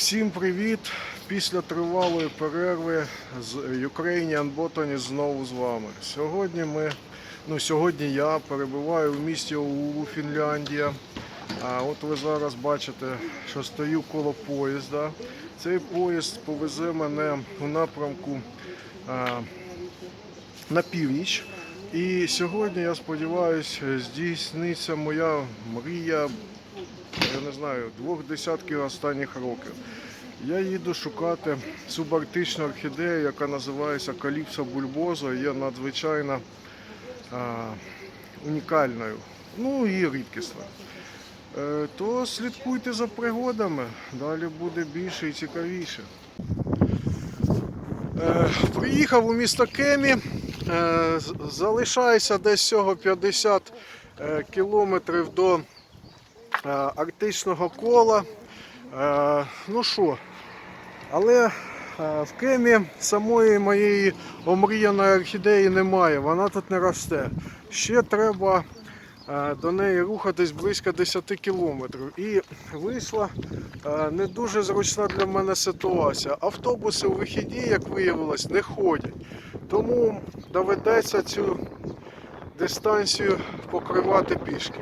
Всім привіт! Після тривалої перерви з Ukrainian Botany знову з вами. Сьогодні ми, ну сьогодні я перебуваю в місті Оулу, Фінляндія. А от ви зараз бачите, що стою коло поїзда. Цей поїзд повезе мене у напрямку а, на північ. І сьогодні, я сподіваюся, здійсниться моя мрія я не знаю, двох десятків останніх років. Я їду шукати субарктичну орхідею, яка називається Каліпсо бульбоза, є надзвичайно а, унікальною, ну і рідкісною. Е, то слідкуйте за пригодами, далі буде більше і цікавіше. Е, приїхав у місто Кемі, е, з- залишається десь всього 50 е, кілометрів до арктичного кола. Е, Ну що, але е, в Кемі самої моєї омріяної орхідеї немає, вона тут не росте. Ще треба е, до неї рухатись близько 10 кілометрів. І вийшла е, не дуже зручна для мене ситуація. Автобуси у вихідні, як виявилось, не ходять. Тому доведеться цю дистанцію покривати пішки.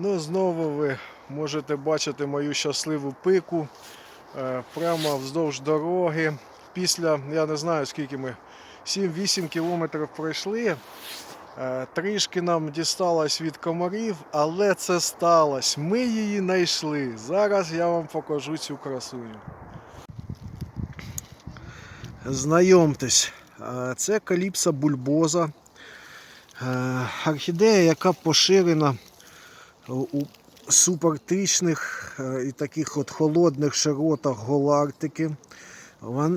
Ну, знову ви можете бачити мою щасливу пику е, прямо вздовж дороги. Після, я не знаю скільки ми, 7-8 кілометрів пройшли. Е, Трішки нам дісталось від комарів, але це сталося. Ми її знайшли. Зараз я вам покажу цю красуню. Знайомтесь, е, це каліпса бульбоза. Орхідея, яка поширена у субарктичних е, і таких от холодних широтах Голарктики.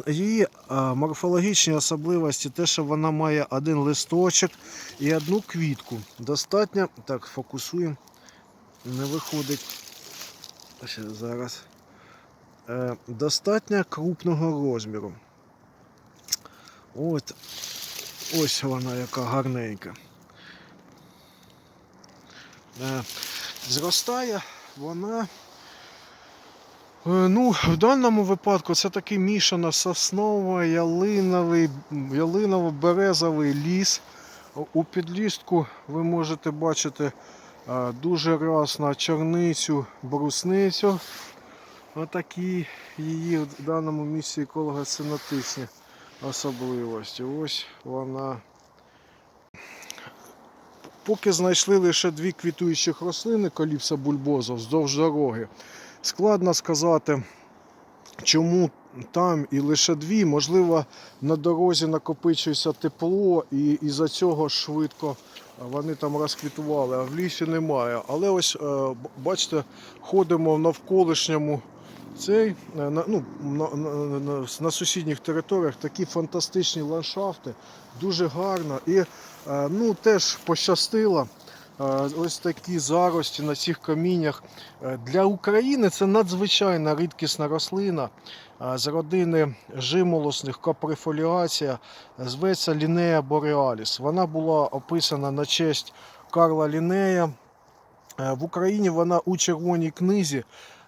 Її е, морфологічні особливості те, що вона має один листочок і одну квітку. Достатньо. Так, фокусуємо. Не виходить. Ще зараз. Е, Достатньо крупного розміру. От. Ось вона яка гарненька. Зростає вона. е, Ну, в даному випадку це такий мішано сосново ялиновий, ялиново-березовий ліс. У підлістку ви можете бачити е, дуже рясно чорницю, брусницю. Отакі її в даному місці еколого-синотичні особливості. Ось вона. Поки знайшли лише дві квітуючих рослини коліпса бульбоза вздовж дороги. Складно сказати, чому там і лише дві. Можливо, на дорозі накопичується тепло і із-за цього швидко вони там розквітували, а в лісі немає. Але ось е, бачите, ходимо в навколишньому цей, е, на, ну, на, на, на, на сусідніх територіях такі фантастичні ландшафти, дуже гарно. І е, ну, теж пощастило. Е, Ось такі зарості на цих каміннях. Для України це надзвичайно рідкісна рослина з родини жимолосних каприфоліація, зветься Лінея бореаліс. Вона була описана на честь Карла Лінея. В Україні вона у червоній книзі.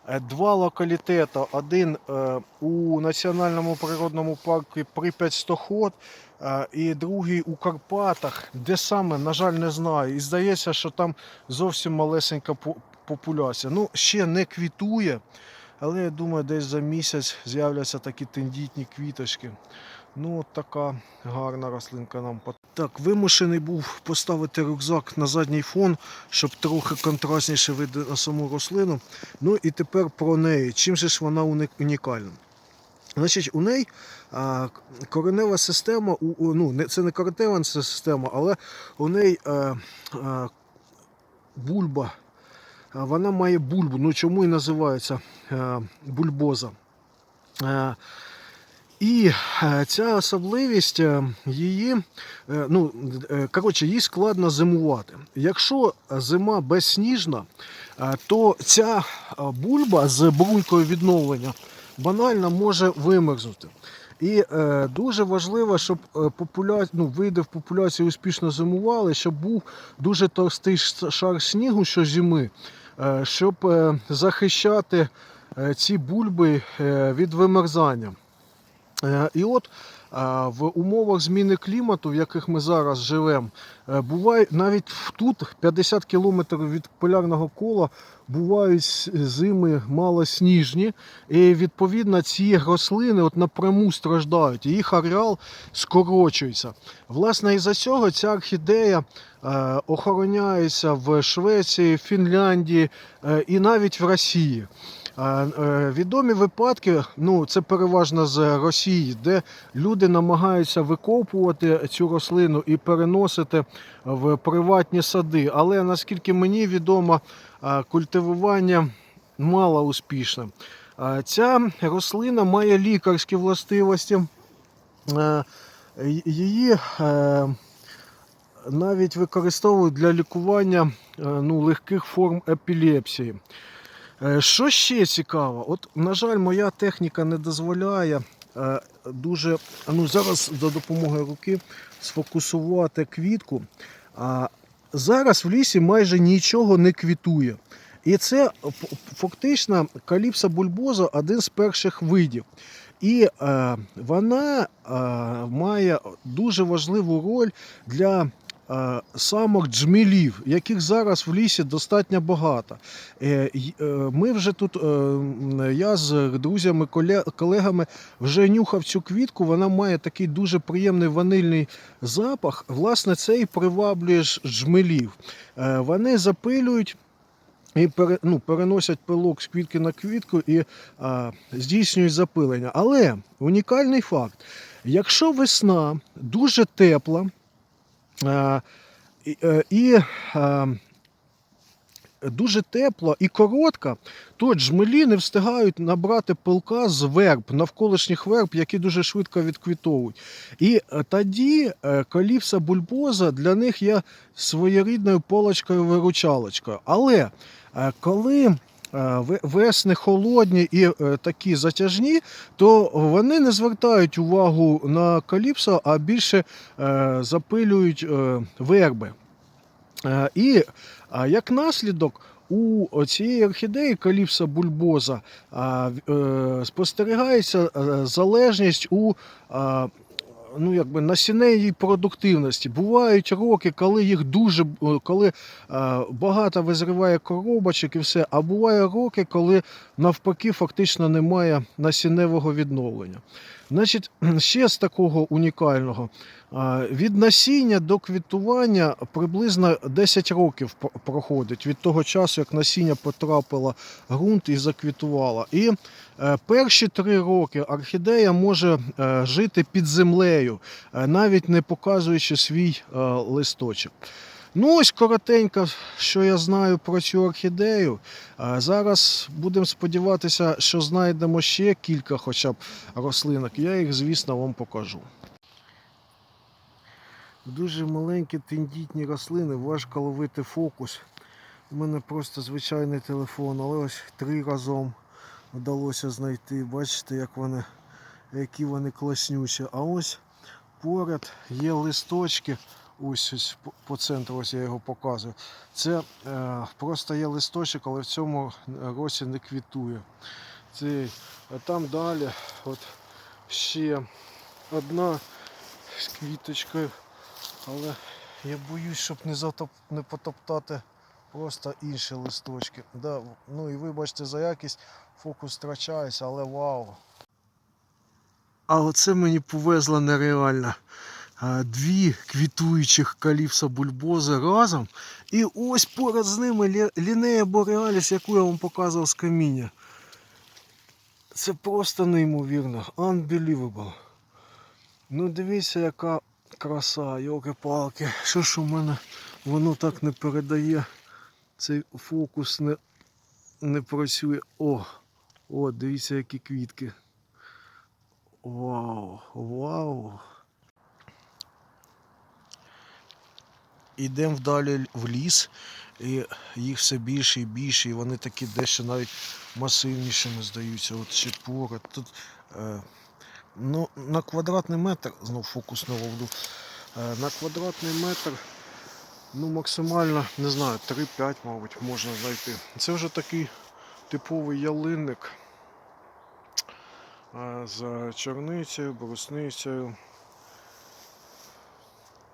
Е, Два локалітети. Один е, у національному природному парку Прип'ять Стоход, е, і другий у Карпатах, де саме, на жаль, не знаю. І здається, що там зовсім малесенька популяція. Ну, ще не квітує, але я думаю, десь за місяць з'являться такі тендітні квіточки. Ну, от така гарна рослинка нам Так, вимушений був поставити рюкзак на задній фон, щоб трохи контрастніше видно на саму рослину. Ну і тепер про неї. Чим же ж вона унікальна? Значить, у неї коренева система, ну, це не коренева система, але у неї а, а, бульба. Вона має бульбу. Ну чому і називається бульбоза? І е, ця особливість е, її, е, ну, коротше, їй складно зимувати. Якщо зима безсніжна, то ця бульба з брунькою відновлення банально може вимерзнути. І е, дуже важливо, щоб популя... ну, види в популяції успішно зимували, щоб був дуже товстий шар снігу щозими, е, щоб е, захищати е, ці бульби е, від вимерзання. І от в умовах зміни клімату, в яких ми зараз живемо, е, буває навіть тут 50 кілометрів від полярного кола бувають зими малосніжні, і відповідно ці рослини от напряму страждають, і їх ареал скорочується. Власне, із-за цього ця орхідея е, охороняється в Швеції, Фінляндії е, і навіть в Росії. Е, Відомі випадки, ну це переважно з Росії, де люди намагаються викопувати цю рослину і переносити в приватні сади. Але наскільки мені відомо, культивування мало успішне. Ця рослина має лікарські властивості. Її е, навіть використовують для лікування е, ну, легких форм епілепсії. Е, Що ще цікаво? От, на жаль, моя техніка не дозволяє е, дуже ну, зараз за допомогою руки сфокусувати квітку. А зараз в лісі майже нічого не квітує. І це фактично каліпса бульбоза один з перших видів. І е, вона е, має дуже важливу роль для самок джмелів, яких зараз в лісі достатньо багато. Е, е, Ми вже тут, е, я з друзями, колегами вже нюхав цю квітку. Вона має такий дуже приємний ванильний запах. Власне, це і приваблює джмелів. Е, Вони запилюють. І пере, ну, переносять пилок з квітки на квітку і а, здійснюють запилення. Але унікальний факт: якщо весна дуже тепла і, е, і а, дуже тепла і коротка, то джмелі не встигають набрати пилка з верб, навколишніх верб, які дуже швидко відквітовують. І е, тоді е, каліпса бульбоза для них є своєрідною полочкою-виручалочкою. Але е, коли е, весни холодні і е, такі затяжні, то вони не звертають увагу на каліпсо, а більше е, запилюють е, верби. Е, І як наслідок у цієї орхідеї каліпса бульбоза е, спостерігається е, залежність у ну, якби, насінневій продуктивності. Бувають роки, коли їх дуже коли е, багато визриває коробочок і все, а буває роки, коли навпаки фактично немає насінневого відновлення. Значить, ще з такого унікального. Від насіння до квітування приблизно 10 років проходить від того часу, як насіння потрапило в ґрунт і заквітувало. І е, перші три роки орхідея може е, жити під землею, е, навіть не показуючи свій листочок. Ну, ось коротенько, що я знаю про цю орхідею. Зараз будемо сподіватися, що знайдемо ще кілька хоча б рослинок. Я їх, звісно, вам покажу. Дуже маленькі тендітні рослини, важко ловити фокус. У мене просто звичайний телефон, але ось три разом вдалося знайти. Бачите, як вони, які вони класнючі. А ось поряд є листочки. Ось ось по- центру, ось я його показую. Це е, просто є листочок, але в цьому році не квітує. Це, а там далі от ще одна з квіточкою. Але я боюсь, щоб не, затоп... не потоптати просто інші листочки. Да, ну і вибачте за якість, фокус втрачається, але вау. А оце мені повезло нереально. Дві квітуючих каліпса бульбози разом. І ось поряд з ними лінея бореаліс, яку я вам показував з каміння. Це просто неймовірно. Unbelievable. Ну дивіться, яка краса, йоки-палки. Що ж у мене воно так не передає. Цей фокус не, не працює. О! О, дивіться, які квітки. Вау! Вау! Ідемо далі в ліс, і їх все більше і більше, і вони такі дещо навіть масивнішими здаються. От ще поряд. Тут е, ну, на квадратний метр, знов фокус на ловлю, е, на квадратний метр ну, максимально, не знаю, 3-5, мабуть, можна знайти. Це вже такий типовий ялинник. а, з чорницею, брусницею.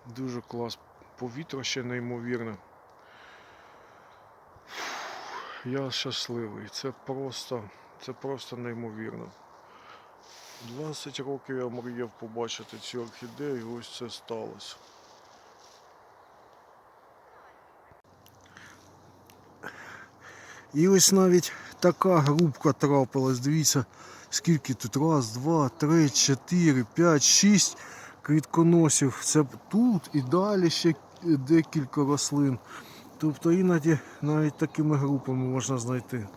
Дуже клас. Повітря ще неймовірне. Я щасливий. Це просто, це просто неймовірно. 20 років я мріяв побачити цю орхідею, і ось це сталося. І ось навіть така грубка трапилась. Дивіться, скільки тут. Раз, два, три, чотири, п'ять, шість квітконосів. Це тут і далі ще декілька рослин. Тобто іноді навіть такими групами можна знайти.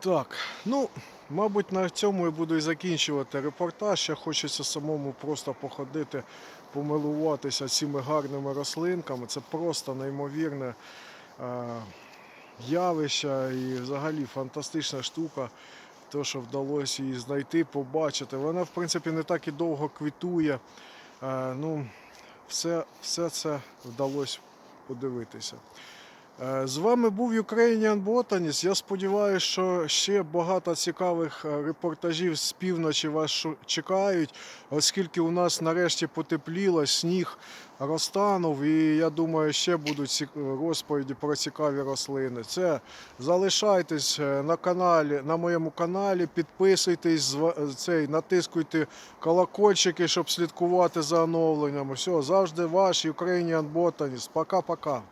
Так, ну, мабуть, на цьому я буду і закінчувати репортаж. Ще хочеться самому просто походити, помилуватися цими гарними рослинками. Це просто неймовірне е, явище і взагалі фантастична штука. То, що вдалося її знайти, побачити. Вона, в принципі, не так і довго квітує. Е, ну, все, все це вдалося подивитися. Е, З вами був Ukrainian Botanist. Я сподіваюся, що ще багато цікавих е, репортажів з півночі вас чекають, оскільки у нас нарешті потепліло, сніг розтанув, і я думаю, ще будуть розповіді про цікаві рослини. Це залишайтесь е, на каналі, на моєму каналі, підписуйтесь, цей, натискуйте колокольчики, щоб слідкувати за оновленнями. Все, завжди ваш Ukrainian Botanist. Пока-пока.